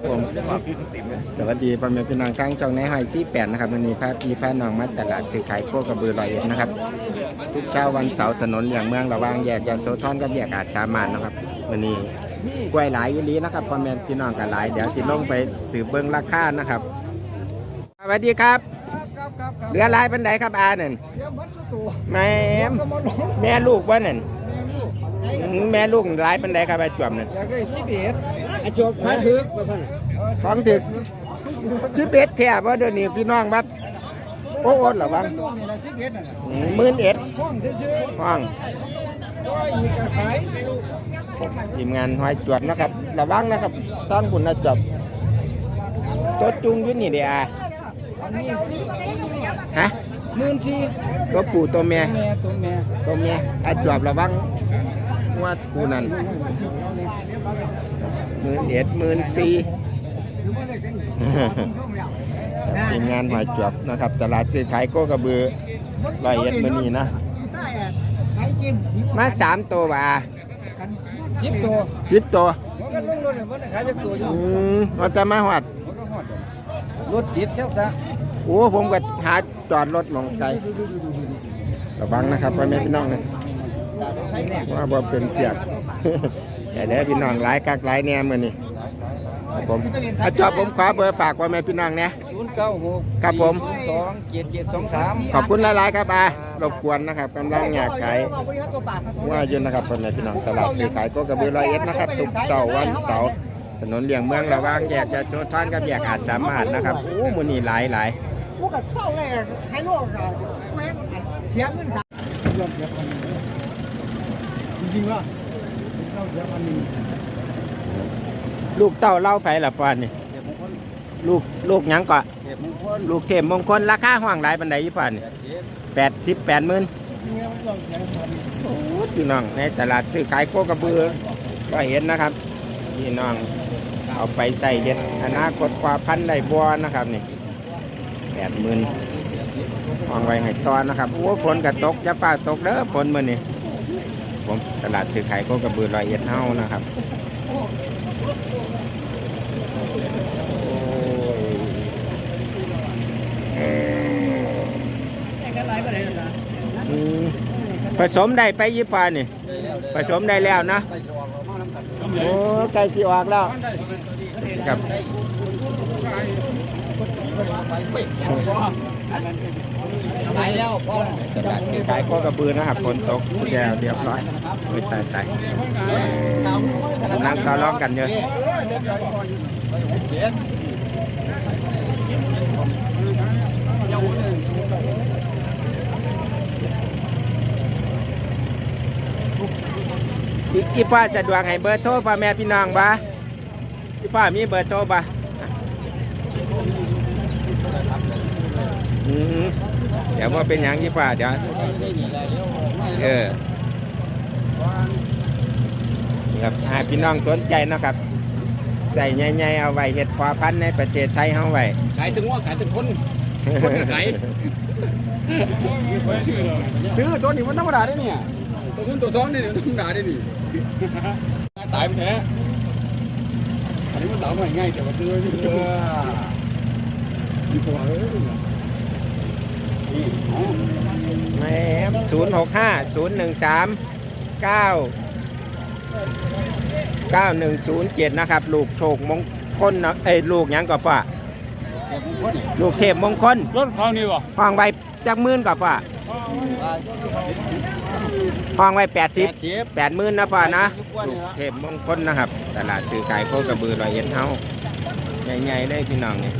ครับผมสวัสดีพ่อแม่พี่น้องทั้งช่องในหอยชี้แปดนะครับวันนี้พาพี่พาน้องมาตลาดซื้อขายโคกระบือร้อยเอ็ดนะครับ ทุกเช้าวันเสาร์ถนนเลี่ยงเมืองระหว่างแยกยาโสธรกับแยกอาจสามานนะครับวันนี้กล้วยหลายยี่ลีนะครับพ่อแม่พี่น้องกันหลายเดี๋ยวสิลงไปสืบเบิ้งราคานะครับสวัสดีครับครับครับครับเรือลายเป็นไดครับอานั่นเดี๋ยวมันจะตัวแม่ก็มาลงแม่ลูกว่านั่นแม่ลูกอืม แม่ลูกหลายเป็นไดครับไอ้จวบนั่นอยากได้สิบเอ็ดไอ้จบพันถึกมาสั่นของถึกสิบเอ็ดแถบว่าเดี๋ยวนี้พี่น้องบัดโอ้โอดเหรอวังนี่ละสิบเอ็ดน่ะหมื่นเอ็ดห้องซื้อห้องๆก็อีกกระขายทีมงานหอยจวบนะครับระวังนะครับตอนคุณนะจวบตัวจุงอยุ่นี่เดียอันนี้สี่ฮะหมื่นสี่ตัวผู้ตัวแม่แม่ตัวแม่ตัวแม่ไอ้จวบระวัง ว่ากูนั่นหมื่นเอ็ดหมื่นสี่ทีมงานหอยจวบนะครับ ตลาดซื้อขายโคกระบือร้อยเอ็ดมื้อนี้นะขายกินมาสามตัวว่าสิบตัวสิบตัวมันก็ลงรถเนี่ยมันขายจะตัวอยู่อืมเราจะมาหอดมันก็ฮอดรถติดเท่าซะโอ้ผมก็หาจอดรถหมองไกลระวังนะครับพ่อแม่พี่น้องนะ ว่าบ่เป็นเสียกแต่เด้อพี่น้องหลายกักหลายแหน่มื้อนี้ครับผมอาจอบผมขอเบอร์ฝากพ่อแม่พี่น้องเนี่ยศูนย์เก้าหกครับผมสองเจ็ดเจ็ดสองสามขอบคุณหลายๆครับอารบกวนนะครับกำลังอยากขายว่าอยู่นะครับพ่อแม่พี่น้องตลาดซื้อขายโก็กระบือร้อยเอ็ดนะครับทุกเสาร์วันเสาร์ถนนเลี่ยงเมืองระหว่างแยกยาโสธรกับแยกอาจสามารถนะครับโอ้มื้อนี้หลายหลายพวกกับเศร้าเลยให้โลกเราแม่งเทียบเงินสามยอดเทียบพันหนึ่ง จริงๆว่าเราเทียบพันหนึ่งลูกเต้าเล่าไปละปานนี่เทียบมงคลลูกลูกหยังก็เทียบมงคลลูกเทพมงคลราคาห้างหลายปานใดยี่ปานนี่เทียบแปดสิบแปดหมื่นจริงๆมันต้องเทียบพันหนึ่งโอ้พี่น้องในตลาดซื้อขายโคกระบือก็เห็นนะครับพี่น้องเอาไปใส่เห็ดอนาคตกว่าพันได้บัวนะครับนี่แปดหมื่นวางไว้ให้ตอนนะครับโอ้ฝนกระตกจะฟ้าตกเด้อฝนมื้อนี้ ผมตลาดซื้อขายโคกระบือรอยเอ็ดเฮานะครับผสมได้ไปยี่ปานี่ผสมได้แล้วนะโอ้ไก่สีออกแล้วกับ แล้วพ่อตลาดขายข้อกระบือนะครับฝนตกแก้วเรียบร้อยโอ้ยตายตายนั่งเกาล้องกันเยอะอีอีป้าสะดวกให้เบอร์โทรพ่อแม่พี่น้องบ่อีป้ามีเบอร์โทรบ่อืม ดี๋ยวว่าเป็นหยังยี่ป้าเดี๋ยวเออนี่ครับหากพี่น้องสนใจเนาะครับใส่ใหญ่ๆเอาไว้เห็ดพอพันธุ์ในประเทศไทยเฮาไว้ขายถึงว่าขายถึงคนคนก็ขายซื้อตัวนี้มันธรรมดาได้เนี่ยตัวคุณตัวท้องนี่ธรรมดาได้นี่ตายไปแท้อันนี้มันเต่าง่ายง่ายแต่ว่าตัวนี่ตัวตัวเอ้ยนี่อ๋อ แหม่ศูนย์หกห้าศูนย์หนึ่งสามเก้าเก้าหนึ่งศูนย์เจ็ดนะครับ ลูกโชคมงคลนะเอ้ยลูกหยังก็ป่ะลูกเทพมงคลรถเขานี่วะห้องไว้จักหมื่นก็ป่ะห้องไว้แปดสิบเทียบแปดหมื่นนะป่ะนะ ลูกเทพมงคลนะครับ ตลาดซื้อขายโคกระบือร้อยเอ็ดเฮาใหญ่ๆเลยพี่น้องนี่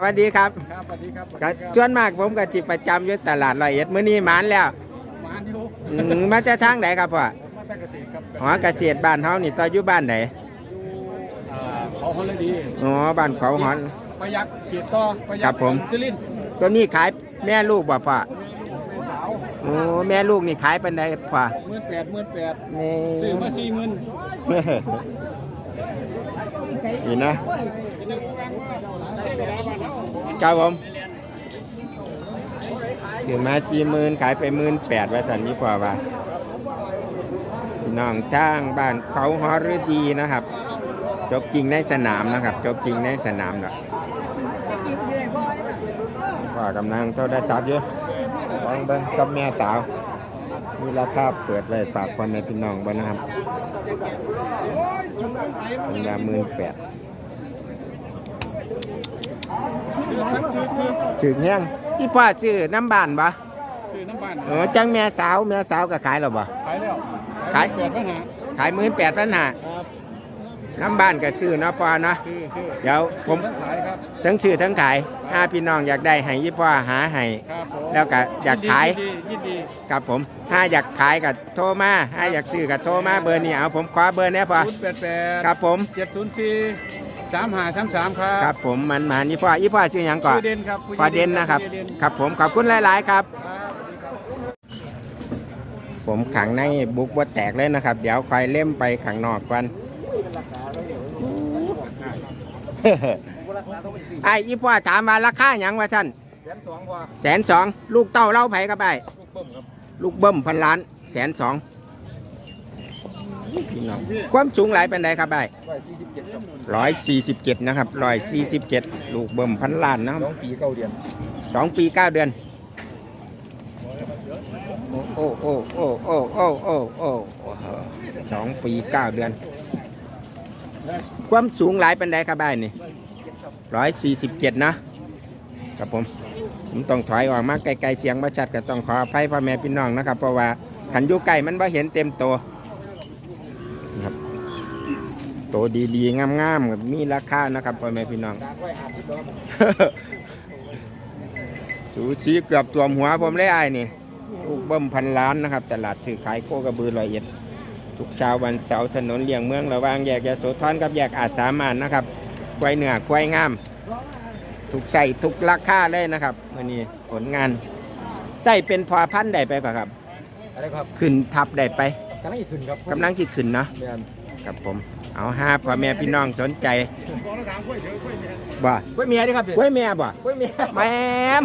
สวัสดีครับครับสวัสดีครับก็ส่วนมากผมก็จิประจำอยู่ตลาดร้อยเอ็ดมื้อนี้หมานแล้วมาอยู่อืมมาจากทางไหนครับพ่อมาแต่เกษตรครับหอเกษตรบ้านเฮานี่ต่ออยู่บ้านไหนอ่าเขาฮอลลีดีอ๋อบ้านเขาหอน ประหยัดเขียดต่อประหยัครัดบผม ซิลินตัวนี้ขายแม่ลูกบ่พ่อสาวโอ้แม่ลูกนี่ขายปานใดพ่อหมื่นแปดหมื่นแปดนี่ ซื้อมาสี่หมื่น นี่นะครับผมซื้อมาสี่หมื่นขายไปหมื่นแปดว่าสันนี่กว่าว่าพี่น้องทางบ้านเขาฮอฤดีนะครับ จบจริงในสนามนะครับ จบจริงในสนามแล้วว่ากำลังโทรศัพท์อยู่ลองเบิ่งกับแม่สาว มีราคาเปิดไว้ฝากคนในพี่น้องบ่นะครับ เป็นละหมื่นแปดถึงแห้งพี่พ่อซื้อน้ำบานปะซื้อน้ำบ้านเออจังแม่สาวแม่สาวก็ขายแล้วปะขายแล้วขายเกิดปัญหาขายหมื่นแปดพันห้าครับ น้ำบ้านก็ซื้อเนาะพ่อเนาะซื้อซื้อเดี๋ยวผมทั้งขายครับ ทั้งซื้อทั้งขายห้าพี่น้องอยากได้ให้ยี่พ่อหาให้ครับผมแล้วก็อยากขายยินดียินดีครับผมถ้าอยากขายก็โทรมาถ้าอยากซื้อก็โทรมาเบอร์นี้เอาผมขอเบอร์เนี้ยพอศูนย์แปดแปดครับผมเจ็ดศูนย์สี่สามห้าสามสามครับครับผมมันมายี่พ่อยี่พ่อชื่อหยังก่อนผู้เด่นครับผู้พอเด่นนะครับ ผู้เด่นครับผมขอบคุณหลายๆครับครับ สวัสดีครับ ผมขังในบุกบ่แตกเลยนะครับ เดี๋ยวคอยเล่มไปขังนอกกัน ไอ้อีพ่อถามมาราคาอย่างวะท่านแสนสองกว่าแสนสองลูกเต้าเล่าไผ่กับไอ้ลูกเบิ้มครับลูกเบิ้มพันล้านแสนสองความสูงหลายเป็นไรครับไอ้ร้อยสี่สิบเจ็ดร้อยสี่สิบเจ็ดนะครับร้อยสี่สิบเจ็ดลูกเบิ้มพันล้านนะครับสองปีเก้าเดือนสองปีเก้าเดือน โอ้โอ้โอ้โอ้โอ้โอ้โอ้สองปีเก้าเดือน ความสูงหลายป็นไดครับไอ้นี่ร้อยสี่สิบเจ็ดนะครับผมผมต้องถอยออกมาไกลๆเสียงประชัดก็ต้องขออภัยพ่อแม่พี่น้องนะครับ เพราะว่าขันยุไก่มันไ่เห็นเต็มตัวครับตัวดีๆงามๆมีราคานะครับพ่อแม่พี่น้องสูชีเกือบตัวหัวผมเลยไอ้นี่ลูกเบิ้มพันล้านนะครับ ตลาดซื้อขายโคกระบือรอยเอ็ด ทุกเช้าวันเสาร์ถนนเลี่ยงเมืองระหว่างแยกยโสธรกับแยกอาจสามานนะครับควายเหนือควายงาม ถูกใส่ทุกราคาเลยนะครับวันนี้ผลงานใส่เป็นพอพันธุ์ได้ไปก่อนครับ อะไรครับขึ้นทับได้ไปกำลังอีกขึ้นครับกำลังที่ขึ้นเนาะแม่นครับผมเอาห้าพ่อแม่พี่น้องสนใจบ่กล้วยเมียดิครับพี่กล้วยแม่บ่กล้วยเมียแม่ม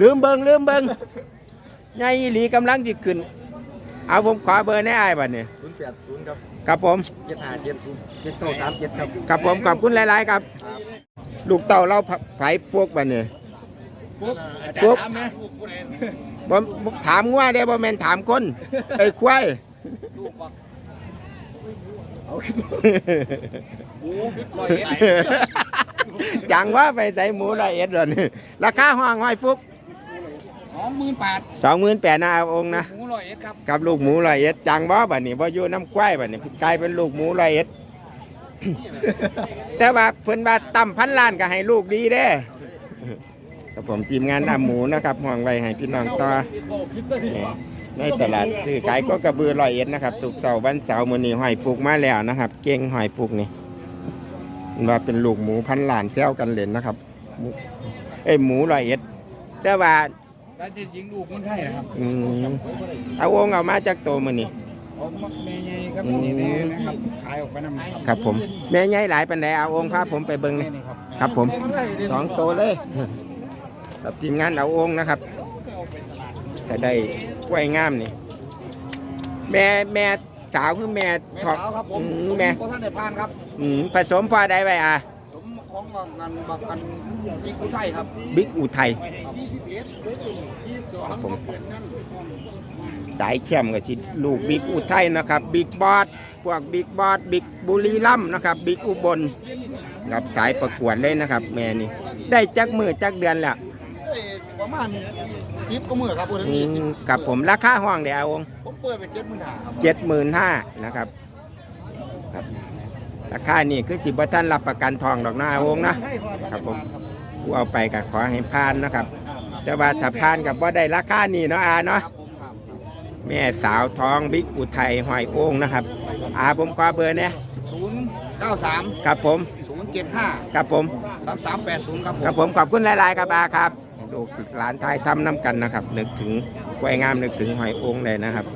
ลืมเบิงลืมเบิงไงอีหลีกำลังจิขึ้น เอาผมขอเบอร์ในไอ้ายบัดนี้ศูนย์แปดศูนย์ครับครับผมเจ็ดห้าเจ็ดเจ็ดเก้าสามเจ็ดครับครับผมขอบคุณหลาย ๆ ครับ ลูกเต่าเราไผพวกบัดนี้ปุ๊บปุ๊บบ่บ่ถามง่วได้บ่แม่นถามคนไอ้ควายลูกบักจังว่าไปใส่หมูร้อยเอ็ดเลยนี่ราคาห้องห้อยฟุกสองหมื่นแปดสองหมื่นแปดนะเอาองค์นะ หมูร้อยเอ็ดครับกับลูกหมูร้อยเอ็ดจังบ่บัดนี้บ่อยู่น้ำควยบัดนี้กลายเป็นลูกหมูร้อยเอ็ด แต่ว่าเพิ่นว่าต่ำพันล้านก็ให้ลูกดีเด้กับผมทีมงานนำหมูนะครับห่วงไว้ให้พี่น้องต่อในตลาดซื้อขายก็กระบือร้อยเอ็ดนะครับถูกเสาร์วันเสาร์มื้อนี้หอยฟุกมาแล้วนะครับ เก่งหอยฟุกนี่ว่าเป็นลูกหมูพันล้านแซวกันเล่นนะครับ เอ้หมูร้อยเอ็ด แต่ว่า แต่จริงๆลูกมันใช่นะครับอืมเอาองค์เอามาจากโตมื้อนี้ผมแม่ใหญ่ครับนี่นี่นะครับขายออกไปน้ำครับผม แม่ใหญ่หลายปานใดเอาองค์พาผมไปเบิ่งหนี่อยนี่ครับครับผมสองโตเลยกับทีมงานเอาองค์นะครับจะได้กล้วยงามนี่ แม่แม่สาวคือแม่แม่ทองสาวครับผมอืมแม่ผมท่านได้พานครับ อืมผสมพอได้ไว้อะผม ของงานบักกันอีกผู้ไทยครับบิ๊กอุทัยไปให้สี่สิบเอ็ดยี่สิบสองผมเกินนั่นสายเข้มกับชิลูกบิ๊กอุทัยนะครับบิ๊กบอสพวกบิ๊กบอสบิ๊กบุรีรัมย์นะครับบิ๊กอุบลกับสายประกวดเลยนะครับ แม่นี่ได้จักมือจักเดือนแล้วเอ้ยประมาณสิบก็มือครับพูดถึงอืยี่สิบมกับผมราคาห้องเดียวองค์ผมเปิดไปเจ็ดหมื่นห้าครับเจ็ดหมื่นห้านะครับครับ ราคานี่คือสิบท่านรับประกันทองดอกนะองค์นะให้พอจะครัได้บผมพานครับกูเอาไปกับขอให้พานนะครับ แต่ว่าถ้าพานกับว่าได้ราคานี่เนาะอาเนาะครับผมครับแม่สาวท้องบิ๊กอุทัยหอยโอ่งนะครับ อาผมขอเบอร์เนี่ยศูนย์เก้าสามกับผมศูนย์เจ็ดห้ากับผมสามสามแปดศูนย์ครับผมกับผมขอบคุณหลายๆครับอาครับลูกหลานไทยทำน้ำกันนะครับ นึกถึงกล้วยงามนึกถึงหอยโอ่งเลยนะครับ